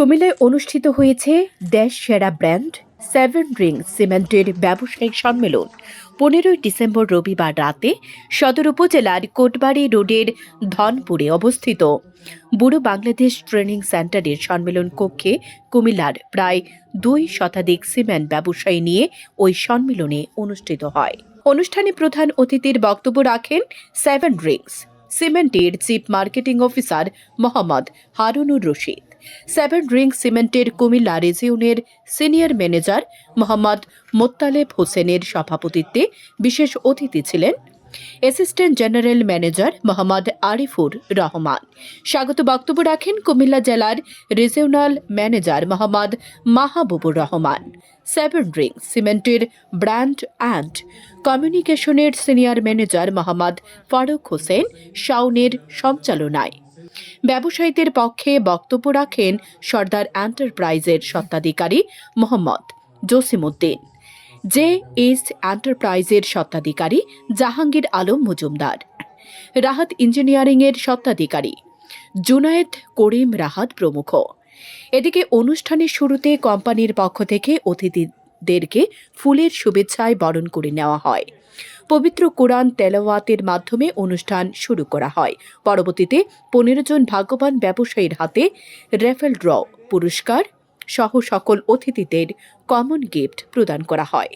কুমিল্লায় অনুষ্ঠিত হয়েছে দেশ সেরা ব্র্যান্ড সেভেন রিং সিমেন্টের ব্যবসায়িক সম্মেলন। পনেরোই ডিসেম্বর রবিবার রাতে সদর উপজেলার কোটবাড়ি রোডের ধনপুরে অবস্থিত। বুড়ো বাংলাদেশ ট্রেনিং সেন্টারের সম্মেলন কক্ষে কুমিল্লার প্রায় দুই শতাধিক সিমেন্ট ব্যবসায়ী নিয়ে ওই সম্মেলনে অনুষ্ঠিত হয়। অনুষ্ঠানে প্রধান অতিথির বক্তব্য রাখেন সেভেন রিংস। সিমেন্টের chief marketing officer Mohammad Harunur Rashid. Seven ring সিমেন্টের কুমিল্লা রেজিউনের সিনিয়র ম্যানেজার মোহাম্মদ মোত্তালেব হোসেনের সভাপতিত্বে বিশেষ অতিথি ছিলেন assistant general manager Mohammad Arifur Rahman স্বাগত বক্তব্য রাখেন কুমিল্লা জেলার regional manager Mohammad Mahabubur Rahman seven ring সিমেন্টের ব্র্যান্ড অ্যান্ড কমিউনিকেশনের সিনিয়র ম্যানেজার মোহাম্মদ ফারুক হোসেন শাওনের সঞ্চালনায়। ব্যবসায়ীদের পক্ষে বক্তব্য রাখেন সর্দার এন্টারপ্রাইজের স্বত্বাধিকারী মোহাম্মদ জসিমউদ্দিন। জে এস এন্টারপ্রাইজের স্বত্বাধিকারী জাহাঙ্গীর আলম মজুমদার। রাহাত ইঞ্জিনিয়ারিংয়ের স্বত্বাধিকারী জুনায়েদ করিম রাহাত প্রমুখ। এদিকে অনুষ্ঠানের শুরুতে কোম্পানির পক্ষ থেকে অতিথিদেরকে ফুলের শুভেচ্ছায় বরণ করে নেওয়া হয়। পবিত্র কোরআন তেলাওয়াতের মাধ্যমে অনুষ্ঠান শুরু করা হয়। পরবর্তীতে পনেরো জন ভাগ্যবান ব্যবসায়ীর হাতে রেফেল ড্র পুরস্কার সহ সকল অতিথিদের কমন গিফট প্রদান করা হয়।